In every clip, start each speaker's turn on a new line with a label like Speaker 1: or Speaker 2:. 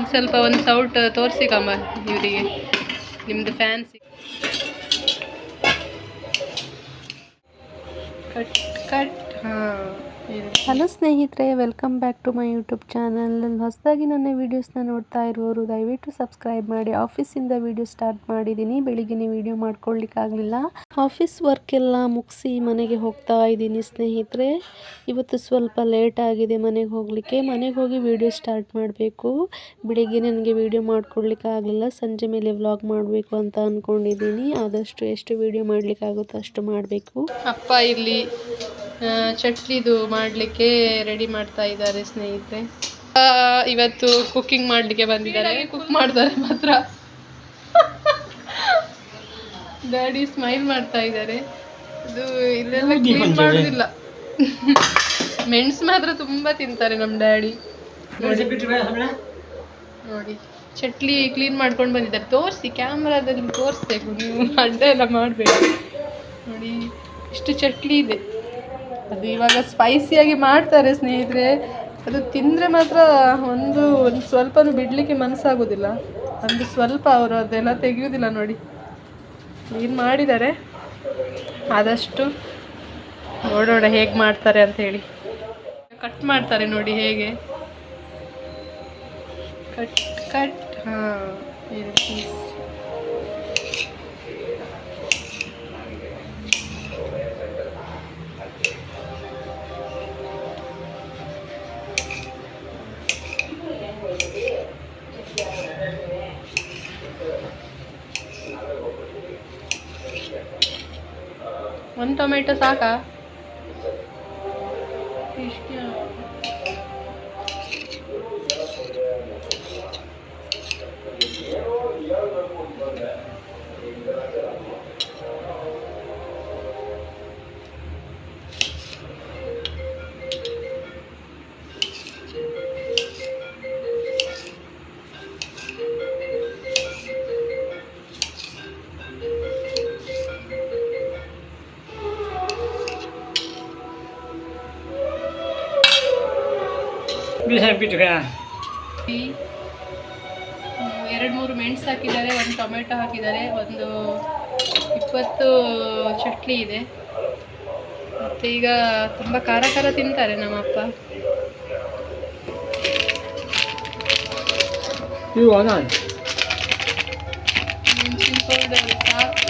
Speaker 1: ಒಂದು ಸ್ವಲ್ಪ ಒಂದು ಸೌಟ್ ತೋರಿಸಿ ಕಮ್ಮ ಇವರಿಗೆ. ನಿಮ್ಮದು ಫ್ಯಾನ್ಸಿ ಕಟ್ ಕಟ್ ಹಾಂ.
Speaker 2: ಹಲೋ ಸ್ನೇಹಿತರೆ welcome back to my YouTube channel ಹೊಸದಾಗಿ ನನ್ನ ವೀಡಿಯೋಸ್ನ ನೋಡ್ತಾ ಇರುವವರು, ದಯವಿಟ್ಟು ಸಬ್ಸ್ಕ್ರೈಬ್ ಮಾಡಿ. ಆಫೀಸಿಂದ ವಿಡಿಯೋ ಸ್ಟಾರ್ಟ್ ಮಾಡಿದ್ದೀನಿ. ಬೆಳಿಗ್ಗೆ ವಿಡಿಯೋ ಮಾಡ್ಕೊಳ್ಳಿಕ್ಕಾಗಲಿಲ್ಲ ಆಫೀಸ್ ವರ್ಕ್ ಎಲ್ಲ ಮುಗಿಸಿ ಮನೆಗೆ ಹೋಗ್ತಾ ಇದ್ದೀನಿ ಸ್ನೇಹಿತರೆ. ಇವತ್ತು ಸ್ವಲ್ಪ ಲೇಟ್ ಆಗಿದೆ ಮನೆಗೆ ಹೋಗಲಿಕ್ಕೆ. ಮನೆಗೆ ಹೋಗಿ ವೀಡಿಯೋ ಸ್ಟಾರ್ಟ್ ಮಾಡಬೇಕು. ಬೆಳಿಗ್ಗೆ ನನಗೆ ವಿಡಿಯೋ ಮಾಡ್ಕೊಳ್ಲಿಕ್ಕಾಗಲಿಲ್ಲ ಸಂಜೆ ಮೇಲೆ ವ್ಲಾಗ್ ಮಾಡಬೇಕು ಅಂತ ಅಂದ್ಕೊಂಡಿದ್ದೀನಿ ಆದಷ್ಟು ಎಷ್ಟು ವಿಡಿಯೋ ಮಾಡಲಿಕ್ಕಾಗುತ್ತೋ ಅಷ್ಟು ಮಾಡಬೇಕು.
Speaker 1: ಅಪ್ಪ ಇಲ್ಲಿ ಚಟ್ಲಿದು ಮಾಡಲಿಕ್ಕೆ ರೆಡಿ ಮಾಡ್ತಾ ಇದ್ದಾರೆ ಸ್ನೇಹಿತರೆ. ಆ, ಇವತ್ತು ಕುಕ್ಕಿಂಗ್ ಮಾಡಲಿಕ್ಕೆ ಬಂದಿದ್ದಾರೆ. ಕುಕ್ ಮಾಡ್ತಾರೆ ಮಾತ್ರ. ಡ್ಯಾಡಿ ಸ್ಮೈಲ್ ಮಾಡ್ತಾ ಇದ್ದಾರೆ. ಇದು ಇಲ್ಲೆಲ್ಲ ಕ್ಲೀನ್ ಮಾಡೋದಿಲ್ಲ. ಮೆಣಸು ಮಾತ್ರ ತುಂಬ ತಿಂತಾರೆ ನಮ್ಮ ಡ್ಯಾಡಿ ನೋಡಿ ಚಟ್ಲಿ ಕ್ಲೀನ್ ಮಾಡ್ಕೊಂಡು ಬಂದಿದ್ದಾರೆ. ತೋರಿಸಿ ಕ್ಯಾಮ್ರಾದಲ್ಲಿ ತೋರಿಸ್ಬೇಕು ನೀವು. ಅಡ್ಡ ಎಲ್ಲ ಮಾಡಬೇಕು. ನೋಡಿ ಇಷ್ಟು ಚಟ್ಲಿ ಇದೆ. ಅದು ಇವಾಗ ಸ್ಪೈಸಿಯಾಗಿ ಮಾಡ್ತಾರೆ ಸ್ನೇಹಿತರೆ. ಅದು ತಿಂದರೆ ಮಾತ್ರ ಒಂದು ಒಂದು ಸ್ವಲ್ಪನೂ ಬಿಡಲಿಕ್ಕೆ ಮನಸ್ಸಾಗೋದಿಲ್ಲ. ಒಂದು ಸ್ವಲ್ಪ ಅವರು ಅದೆಲ್ಲ ತೆಗೆಯೋದಿಲ್ಲ ನೋಡಿ. ಏನು ಮಾಡಿದ್ದಾರೆ? ಆದಷ್ಟು ನೋಡೋಣ ಹೇಗೆ ಮಾಡ್ತಾರೆ ಅಂತ ಹೇಳಿ. ಕಟ್ ಮಾಡ್ತಾರೆ ನೋಡಿ ಹೇಗೆ. ಕಟ್ ಕಟ್, ಹಾಂ ಒಂದು ಟೊಮೆಟೊ ಸಾಕಾ? ಈ ಎರಡು ಮೂರು ಮೆಣಸು ಹಾಕಿದ್ದಾರೆ ಒಂದು ಟೊಮೆಟೊ ಹಾಕಿದ್ದಾರೆ ಒಂದು ಇಪ್ಪತ್ತು ಚಟ್ಲಿ ಇದೆ. ಮತ್ತು ಈಗ ತುಂಬ ಖಾರ ಖಾರ ತಿಂತಾರೆ ನಮ್ಮಪ್ಪ. ಮೆಣಸಿನ ಪೌಡರ್ ಸಾಕು.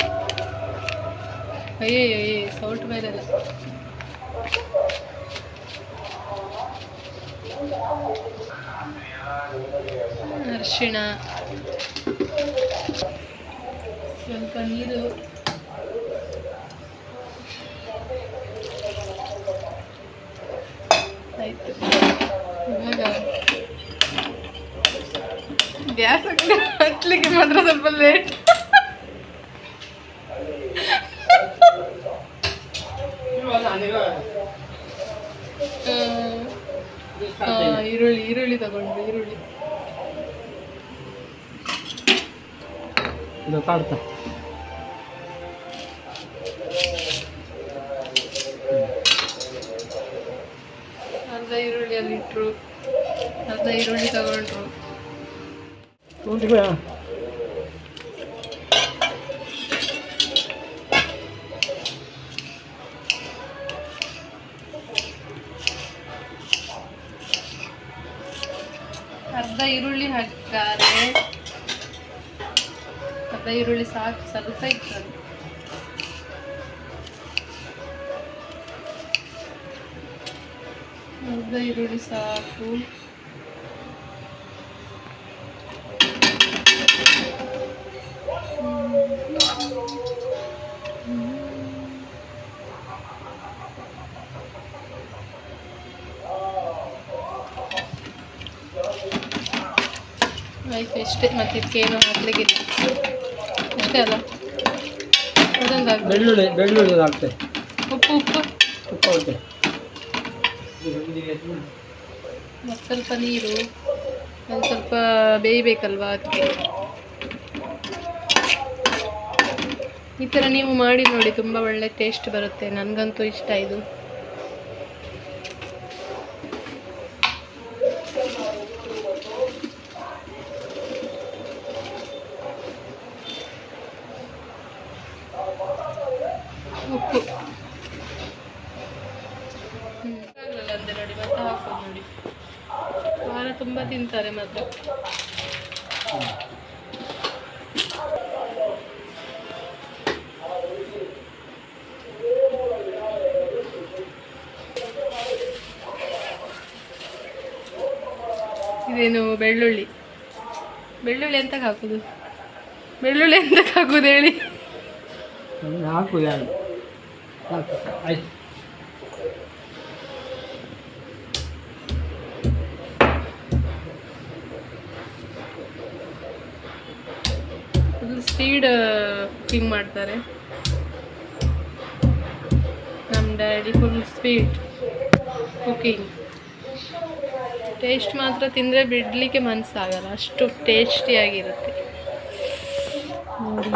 Speaker 1: ಅಯ್ಯೋ ಅಯ್ಯೋ ಸೌಟ್ ಮೇಲೆಲ್ಲ ಅರಿಶಿಣ. ಸ್ವಲ್ಪ ನೀರು. ಆಯ್ತು. ಇವಾಗ ಗ್ಯಾಸ್ ಹಚ್ಚಲಿಕ್ಕೆ ಮಾತ್ರ ಸ್ವಲ್ಪ ಲೇಟ್ ಈರುಳ್ಳಿ ಈರುಳ್ಳಿ ತಗೊಂಡ್ವಿ ಈರುಳ್ಳಿ.
Speaker 3: ಇದು ಕಾಡ್ತಾ.
Speaker 1: ಅರ್ಧ ಈರುಳ್ಳಿ ಅಲ್ಲಿ ಇಟ್ರು ಅರ್ಧ ಈರುಳ್ಳಿ ತಗೊಂಡ್ರು. ಅರ್ಧ ಈರುಳ್ಳಿ ಹಾಕಿದ್ದಾರೆ ಅರ್ಧ ಈರುಳ್ಳಿ ಸಾಕು ಸ್ವಲ್ಪ ಇತ್ತು. ಅರ್ಧ ಈರುಳ್ಳಿ ಸಾಕು ಆಯ್ತು ಇಷ್ಟೇ ಮತ್ತೆ ಇದಕ್ಕೇನು ಹಾಕ್ಲಿಕ್ಕಿಲ್ಲ ಇಷ್ಟೇ ಅಲ್ಲ? ಅದೊಂದು.
Speaker 3: ಬೆಳ್ಳುಳ್ಳಿ ಬೆಳ್ಳುಳ್ಳಿ ಹಾಕ್ತೆ.
Speaker 1: ಉಪ್ಪು ಉಪ್ಪು.
Speaker 3: ಉಪ್ಪು ಹಾಕ್ತೆ.
Speaker 1: ಮತ್ತು ಸ್ವಲ್ಪ ನೀರು ಒಂದು ಸ್ವಲ್ಪ ಬೇಯಬೇಕಲ್ವಾ ಅದಕ್ಕೆ? ಈ ಥರ ನೀವು ಮಾಡಿ ನೋಡಿ ತುಂಬ ಒಳ್ಳೆ ಟೇಸ್ಟ್ ಬರುತ್ತೆ. ನನಗಂತೂ ಇಷ್ಟ ಇದು. ಮಾಡ್ತಾರೆ ಮಾತ್ರ. ಇದೇನು ಬೆಳ್ಳುಳ್ಳಿ. ಬೆಳ್ಳುಳ್ಳಿ ಎಂತಕ್ಕೆ ಹಾಕೋದು? ಬೆಳ್ಳುಳ್ಳಿ ಎಂತಕ್ಕೆ ಹಾಕೋದು ಹೇಳಿ?
Speaker 3: ಹಾಕು. ಯಾರು
Speaker 1: ಕಿಂಗ್ ಸ್ಪೀಡ್ ಕುಕಿಂಗ್ ಮಾಡ್ತಾರೆ. ನಮ್ಮ daddy full sweet cooking taste ಮಾತ್ರ ತಿಂದರೆ ಬಿಡಲಿಕ್ಕೆ ಮನಸ್ಸಾಗಲ್ಲ ಅಷ್ಟು ಟೇಸ್ಟಿಯಾಗಿರುತ್ತೆ ನೋಡಿ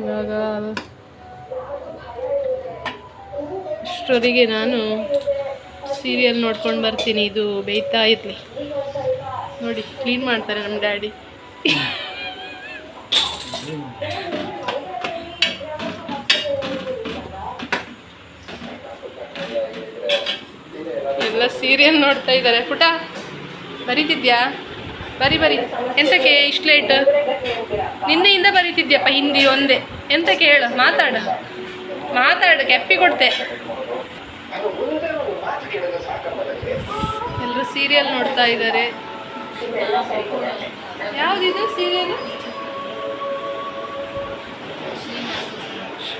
Speaker 1: ಇವಾಗ ಅಷ್ಟೊರಿಗೆ ನಾನು ಸೀರಿಯಲ್ ನೋಡ್ಕೊಂಡು ಬರ್ತೀನಿ, ಇದು ಬೇಯ್ತಾ ಇರಲಿ. ನೋಡಿ ಕ್ಲೀನ್ ಮಾಡ್ತಾರೆ ನಮ್ಮ ಡ್ಯಾಡಿ ಎಲ್ಲ ಸೀರಿಯಲ್ ನೋಡ್ತಾ ಇದ್ದಾರೆ. ಪುಟ, ಬರೀತಿದ್ಯಾ? ಬರಿ ಬರಿ. ಎಂತಕ್ಕೆ ಇಷ್ಟು ಲೇಟ್ ನಿನ್ನೆಯಿಂದ ಬರೀತಿದ್ಯಪ್ಪ ಹಿಂದಿ ಒಂದೇ. ಎಂತಕ್ಕೆ ಹೇಳು? ಮಾತಾಡು. ಮಾತಾಡು, ಕೆಪ್ಪಿ ಕೊಡ್ತೆ. ಎಲ್ಲರೂ ಸೀರಿಯಲ್ ನೋಡ್ತಾ ಇದ್ದಾರೆ. ಯಾವುದಿದೆ ಸೀರಿಯಲ್?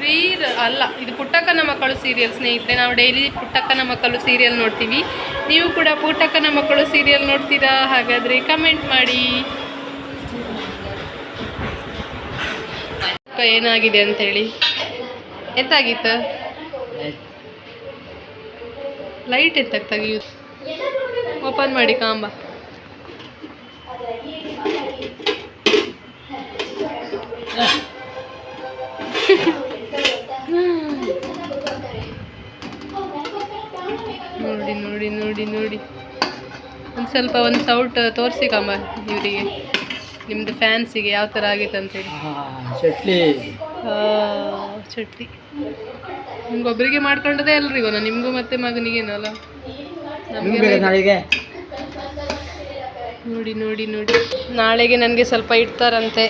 Speaker 1: ಶ್ರೀರ್ ಅಲ್ಲ, ಇದು ಪುಟ್ಟಕ್ಕನ ಮಕ್ಕಳು ಸೀರಿಯಲ್ ಸ್ನೇಹಿತರೆ, ನಾವು ಡೈಲಿ ಪುಟ್ಟಕ್ಕನ ಮಕ್ಕಳು ಸೀರಿಯಲ್ ನೋಡ್ತೀವಿ. ನೀವು ಕೂಡ ಪುಟ್ಟಕ್ಕನ ಮಕ್ಕಳು ಸೀರಿಯಲ್ ನೋಡ್ತೀರಾ? ಹಾಗಾದರೆ ಕಮೆಂಟ್ ಮಾಡಿ. ಏನಾಗಿದೆ ಅಂತೇಳಿ?
Speaker 3: ಆಯ್ತು
Speaker 1: ಲೈಟ್ ಎಂತಕ್ಕೆ ತೆಗಿಯು ಓಪನ್ ಮಾಡಿ, ಕಾಂಬ. ನೋಡಿ ನೋಡಿ ನೋಡಿ. ಒಂದು ಸ್ವಲ್ಪ ಒಂದು ಸೌಟ್ ತೋರಿಸಿ ಕಮ್ಮ ಇವರಿಗೆ. ನಿಮ್ಮದು ಫ್ಯಾನ್ಸಿಗೆ ಯಾವ ಥರ ಆಗಿತ್ತು ಅಂತೇಳಿ.
Speaker 3: ಹೇಳಿ ಚಟ್ಲಿ
Speaker 1: ಆ, ಚಟ್ನಿ. ನಿಮ್ಗೊಬ್ಬರಿಗೆ ಮಾಡ್ಕೊಂಡದೇ ಎಲ್ರಿಗೂ ನಿಮಗೂ ಮತ್ತೆ ಮಗನಿಗೇನಲ್ಲ?
Speaker 3: ನಿಮ್ಗೆ
Speaker 1: ನೋಡಿ ನೋಡಿ ನೋಡಿ. ನಾಳೆಗೆ ನನಗೆ ಸ್ವಲ್ಪ ಇಡ್ತಾರಂತೆ.